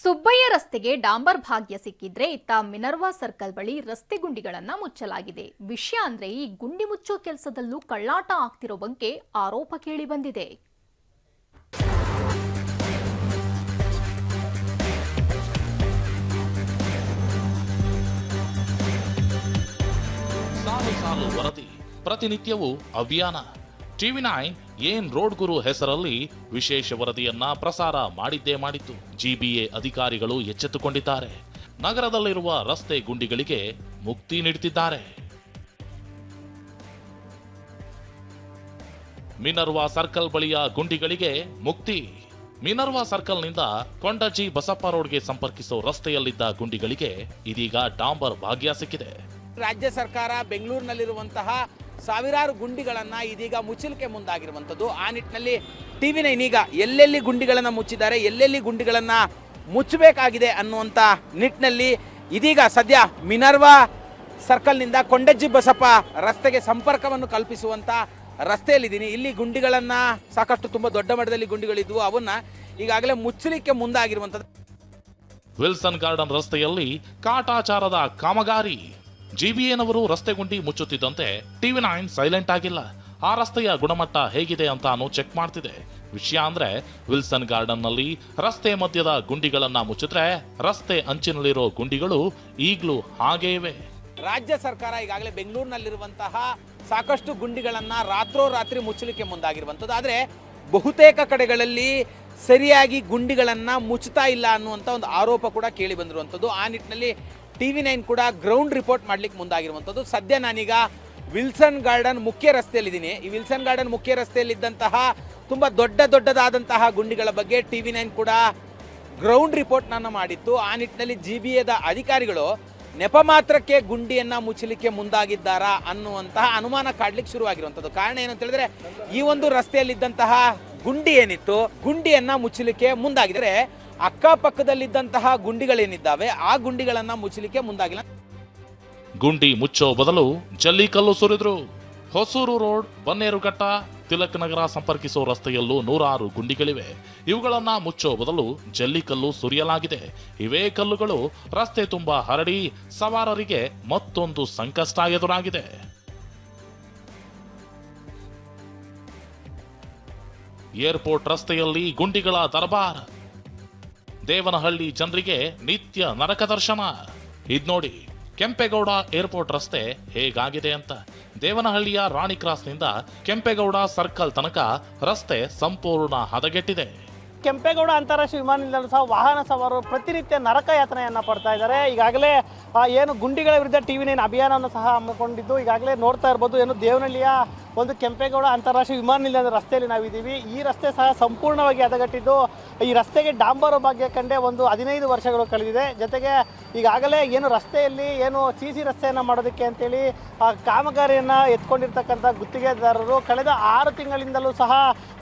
ಸುಬ್ಬಯ್ಯ ರಸ್ತೆಗೆ ಡಾಂಬರ್ ಭಾಗ್ಯ ಸಿಕ್ಕಿದ್ರೆ ಇತ್ತ ಮಿನರ್ವಾ ಸರ್ಕಲ್ ಬಳಿ ರಸ್ತೆ ಗುಂಡಿಗಳನ್ನ ಮುಚ್ಚಲಾಗಿದೆ. ವಿಷಯ ಅಂದ್ರೆ ಈ ಗುಂಡಿ ಮುಚ್ಚೋ ಕೆಲಸದಲ್ಲೂ ಕಳ್ಳಾಟ ಆಗ್ತಿರೋ ಬಗ್ಗೆ ಆರೋಪ ಕೇಳಿ ಬಂದಿದೆ ಸಾಲು ಪ್ರತಿನಿತ್ಯವೂ ಅಭಿಯಾನ. ಟಿವಿ ನೈನ್ ಏನ್ ರೋಡ್ ಗುರು ಹೆಸರಲ್ಲಿ ವಿಶೇಷ ವರದಿಯನ್ನ ಪ್ರಸಾರ ಮಾಡಿದ್ದೇ ಮಾಡಿತ್ತು. ಜಿಬಿಎ ಅಧಿಕಾರಿಗಳು ಎಚ್ಚೆತ್ತುಕೊಂಡಿದ್ದಾರೆ. ನಗರದಲ್ಲಿರುವ ರಸ್ತೆ ಗುಂಡಿಗಳಿಗೆ ಮುಕ್ತಿ ನೀಡುತ್ತಿದ್ದಾರೆ. ಮಿನರ್ವಾ ಸರ್ಕಲ್ ಬಳಿಯ ಗುಂಡಿಗಳಿಗೆ ಮುಕ್ತಿ. ಮಿನರ್ವಾ ಸರ್ಕಲ್ನಿಂದ ಕೊಂಡಜಿ ಬಸಪ್ಪ ರೋಡ್ಗೆ ಸಂಪರ್ಕಿಸೋ ರಸ್ತೆಯಲ್ಲಿದ್ದ ಗುಂಡಿಗಳಿಗೆ ಇದೀಗ ಡಾಂಬರ್ ಭಾಗ್ಯ ಸಿಕ್ಕಿದೆ. ರಾಜ್ಯ ಸರ್ಕಾರ ಬೆಂಗಳೂರಿನಲ್ಲಿರುವಂತಹ ಸಾವಿರಾರು ಗುಂಡಿಗಳನ್ನು ಇದೀಗ ಮುಚ್ಚಲಿಕ್ಕೆ ಮುಂದಾಗಿರುವಂಥದ್ದು. ಆ ನಿಟ್ಟಿನಲ್ಲಿ ಟಿ ವಿನ ಈಗ ಎಲ್ಲೆಲ್ಲಿ ಗುಂಡಿಗಳನ್ನು ಮುಚ್ಚಿದ್ದಾರೆ, ಎಲ್ಲೆಲ್ಲಿ ಗುಂಡಿಗಳನ್ನು ಮುಚ್ಚಬೇಕಾಗಿದೆ ಅನ್ನುವಂಥ ನಿಟ್ಟಿನಲ್ಲಿ ಇದೀಗ ಸದ್ಯ ಮಿನರ್ವಾ ಸರ್ಕಲ್ನಿಂದ ಕೊಂಡಜ್ಜಿ ಬಸಪ್ಪ ರಸ್ತೆಗೆ ಸಂಪರ್ಕವನ್ನು ಕಲ್ಪಿಸುವಂಥ ರಸ್ತೆಯಲ್ಲಿದ್ದೀನಿ. ಇಲ್ಲಿ ಗುಂಡಿಗಳನ್ನು ಸಾಕಷ್ಟು ತುಂಬ ದೊಡ್ಡ ಮಟ್ಟದಲ್ಲಿ ಗುಂಡಿಗಳಿದ್ವು. ಅವನ್ನ ಈಗಾಗಲೇ ಮುಚ್ಚಲಿಕ್ಕೆ ಮುಂದಾಗಿರುವಂಥದ್ದು. ವಿಲ್ಸನ್ ಗಾರ್ಡನ್ ರಸ್ತೆಯಲ್ಲಿ ಕಾಟಾಚಾರದ ಕಾಮಗಾರಿ. ಜಿಬಿಎನವರು ರಸ್ತೆ ಗುಂಡಿ ಮುಚ್ಚುತ್ತಿದ್ದಂತೆ ಟಿವಿ ನೈನ್ ಸೈಲೆಂಟ್ ಆಗಿಲ್ಲ. ಆ ರಸ್ತೆಯ ಗುಣಮಟ್ಟ ಹೇಗಿದೆ ಅಂತಾನು ಚೆಕ್ ಮಾಡ್ತಿದೆ ವಿಷಯ ಅಂದ್ರೆ ವಿಲ್ಸನ್ ಗಾರ್ಡನ್ನಲ್ಲಿ ರಸ್ತೆ ಮಧ್ಯದ ಗುಂಡಿಗಳನ್ನ ಮುಚ್ಚಿದ್ರೆ ರಸ್ತೆ ಅಂಚಿನಲ್ಲಿರೋ ಗುಂಡಿಗಳು ಈಗಲೂ ಹಾಗೇ ಇವೆ. ರಾಜ್ಯ ಸರ್ಕಾರ ಈಗಾಗಲೇ ಬೆಂಗಳೂರಿನಲ್ಲಿರುವಂತಹ ಸಾಕಷ್ಟು ಗುಂಡಿಗಳನ್ನ ರಾತ್ರೋರಾತ್ರಿ ಮುಚ್ಚಲಿಕ್ಕೆ ಮುಂದಾಗಿರುವಂಥದ್ದು. ಆದರೆ ಬಹುತೇಕ ಕಡೆಗಳಲ್ಲಿ ಸರಿಯಾಗಿ ಗುಂಡಿಗಳನ್ನು ಮುಚ್ಚುತ್ತಾ ಇಲ್ಲ ಅನ್ನುವಂಥ ಒಂದು ಆರೋಪ ಕೂಡ ಕೇಳಿ ಬಂದಿರುವಂಥದ್ದು. ಆ ನಿಟ್ಟಿನಲ್ಲಿ ಟಿ ವಿ ನೈನ್ ಕೂಡ ಗ್ರೌಂಡ್ ರಿಪೋರ್ಟ್ ಮಾಡ್ಲಿಕ್ಕೆ ಮುಂದಾಗಿರುವಂಥದ್ದು. ಸದ್ಯ ನಾನೀಗ ವಿಲ್ಸನ್ ಗಾರ್ಡನ್ ಮುಖ್ಯ ರಸ್ತೆಯಲ್ಲಿದ್ದೀನಿ. ಈ ವಿಲ್ಸನ್ ಗಾರ್ಡನ್ ಮುಖ್ಯ ರಸ್ತೆಯಲ್ಲಿದ್ದಂತಹ ತುಂಬ ದೊಡ್ಡ ದೊಡ್ಡದಾದಂತಹ ಗುಂಡಿಗಳ ಬಗ್ಗೆ ಟಿ ವಿ ನೈನ್ ಕೂಡ ಗ್ರೌಂಡ್ ರಿಪೋರ್ಟ್ನನ್ನು ಮಾಡಿತ್ತು. ಆ ನಿಟ್ಟಿನಲ್ಲಿ ಜಿ ಬಿ ಎದ ಅಧಿಕಾರಿಗಳು ನೆಪ ಮಾತ್ರಕ್ಕೆ ಗುಂಡಿಯನ್ನು ಮುಚ್ಚಲಿಕ್ಕೆ ಮುಂದಾಗಿದ್ದಾರಾ ಅನ್ನುವಂತಹ ಅನುಮಾನ ಕಾಡ್ಲಿಕ್ಕೆ ಶುರುವಾಗಿರುವಂಥದ್ದು. ಕಾರಣ ಏನಂತ ಹೇಳಿದ್ರೆ, ಈ ಒಂದು ರಸ್ತೆಯಲ್ಲಿದ್ದಂತಹ ಗುಂಡಿ ಏನಿತ್ತು, ಗುಂಡಿಯನ್ನು ಮುಚ್ಚಲಿಕ್ಕೆ ಮುಂದಾಗಿದ್ರೆ ಅಕ್ಕಪಕ್ಕದಲ್ಲಿದ್ದಂತಹ ಗುಂಡಿಗಳೇನಿದ್ದಾವೆ, ಆ ಗುಂಡಿಗಳನ್ನ ಮುಚ್ಚಲಿಕ್ಕೆ ಮುಂದಾಗಿಲ್ಲ. ಗುಂಡಿ ಮುಚ್ಚೋ ಬದಲು ಜಲ್ಲಿಕಲ್ಲು ಸುರಿದ್ರು. ಹೊಸೂರು ರೋಡ್, ಬನ್ನೇರುಘಟ್ಟ, ತಿಲಕ್ ನಗರ ಸಂಪರ್ಕಿಸೋ ರಸ್ತೆಯಲ್ಲೂ ನೂರಾರು ಗುಂಡಿಗಳಿವೆ. ಇವುಗಳನ್ನ ಮುಚ್ಚೋ ಬದಲು ಜಲ್ಲಿಕಲ್ಲು ಸುರಿಯಲಾಗಿದೆ. ಇವೇ ಕಲ್ಲುಗಳು ರಸ್ತೆ ತುಂಬಾ ಹರಡಿ ಸವಾರರಿಗೆ ಮತ್ತೊಂದು ಸಂಕಷ್ಟ ಎದುರಾಗಿದೆ. ಏರ್ಪೋರ್ಟ್ ರಸ್ತೆಯಲ್ಲಿ ಗುಂಡಿಗಳ ದರ್ಬಾರ್. ದೇವನಹಳ್ಳಿ ಜನರಿಗೆ ನಿತ್ಯ ನರಕ ದರ್ಶನ. ಇದ್ ನೋಡಿ, ಕೆಂಪೇಗೌಡ ಏರ್ಪೋರ್ಟ್ ರಸ್ತೆ ಹೇಗಾಗಿದೆ ಅಂತ. ದೇವನಹಳ್ಳಿಯ ರಾಣಿ ಕ್ರಾಸ್ನಿಂದ ಕೆಂಪೇಗೌಡ ಸರ್ಕಲ್ ತನಕ ರಸ್ತೆ ಸಂಪೂರ್ಣ ಹದಗೆಟ್ಟಿದೆ. ಕೆಂಪೇಗೌಡ ಅಂತಾರಾಷ್ಟ್ರೀಯ ವಿಮಾನ ನಿಲ್ದಾಣ ಸಹ ವಾಹನ ಸವಾರರು ಪ್ರತಿನಿತ್ಯ ನರಕ ಯಾತನೆಯನ್ನು ಪಡ್ತಾ ಇದ್ದಾರೆ. ಈಗಾಗಲೇ ಏನು ಗುಂಡಿಗಳ ವಿರುದ್ಧ ಟಿ ವಿ ನೈನ್ ಅಭಿಯಾನವನ್ನು ಸಹ ಹಮ್ಮಿಕೊಂಡಿದ್ದು. ಈಗಾಗಲೇ ನೋಡ್ತಾ ಇರ್ಬೋದು, ಏನು ದೇವನಹಳ್ಳಿಯ ಒಂದು ಕೆಂಪೇಗೌಡ ಅಂತಾರಾಷ್ಟ್ರೀಯ ವಿಮಾನ ನಿಲ್ದಾಣದ ರಸ್ತೆಯಲ್ಲಿ ನಾವಿದ್ದೀವಿ. ಈ ರಸ್ತೆ ಸಹ ಸಂಪೂರ್ಣವಾಗಿ ಹದಗಟ್ಟಿದ್ದು, ಈ ರಸ್ತೆಗೆ ಡಾಂಬರು ಭಾಗ್ಯ ಕಂಡೆ ಒಂದು ಹದಿನೈದು ವರ್ಷಗಳು ಕಳೆದಿದೆ. ಜೊತೆಗೆ ಈಗಾಗಲೇ ಏನು ರಸ್ತೆಯಲ್ಲಿ ಏನು ಸಿ ಸಿ ರಸ್ತೆಯನ್ನು ಮಾಡೋದಕ್ಕೆ ಅಂತೇಳಿ ಕಾಮಗಾರಿಯನ್ನು ಎತ್ಕೊಂಡಿರ್ತಕ್ಕಂಥ ಗುತ್ತಿಗೆದಾರರು ಕಳೆದ ಆರು ತಿಂಗಳಿಂದಲೂ ಸಹ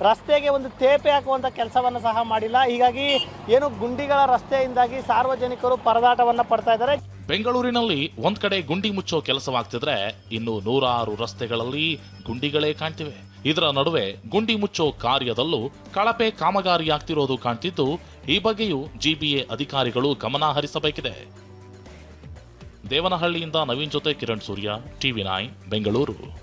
ರಸ್ತೆಗೆ ಒಂದು ತೇಪೆ ಹಾಕುವಂಥ ಕೆಲಸವನ್ನು ಸಹ ಮಾಡಿಲ್ಲ. ಹೀಗಾಗಿ ಏನು ಗುಂಡಿಗಳ ರಸ್ತೆಯಿಂದಾಗಿ ಸಾರ್ವಜನಿಕರು ಪರದಾಟವನ್ನು ಪಡ್ತಾ ಇದ್ದಾರೆ. ಬೆಂಗಳೂರಿನಲ್ಲಿ ಒಂದ್ ಕಡೆ ಗುಂಡಿ ಮುಚ್ಚೋ ಕೆಲಸವಾಗ್ತಿದ್ರೆ ಇನ್ನು ನೂರಾರು ರಸ್ತೆಗಳಲ್ಲಿ ಗುಂಡಿಗಳೇ ಕಾಣ್ತಿವೆ. ಇದರ ನಡುವೆ ಗುಂಡಿ ಮುಚ್ಚೋ ಕಾರ್ಯದಲ್ಲೂ ಕಳಪೆ ಕಾಮಗಾರಿಯಾಗ್ತಿರೋದು ಕಾಣ್ತಿದ್ದು, ಈ ಬಗ್ಗೆಯೂ ಜಿಬಿಎ ಅಧಿಕಾರಿಗಳು ಗಮನ ಹರಿಸಬೇಕಿದೆ. ದೇವನಹಳ್ಳಿಯಿಂದ ನವೀನ್ ಜೊತೆ ಕಿರಣ್ ಸೂರ್ಯ, ಟಿವಿ ನೈನ್, ಬೆಂಗಳೂರು.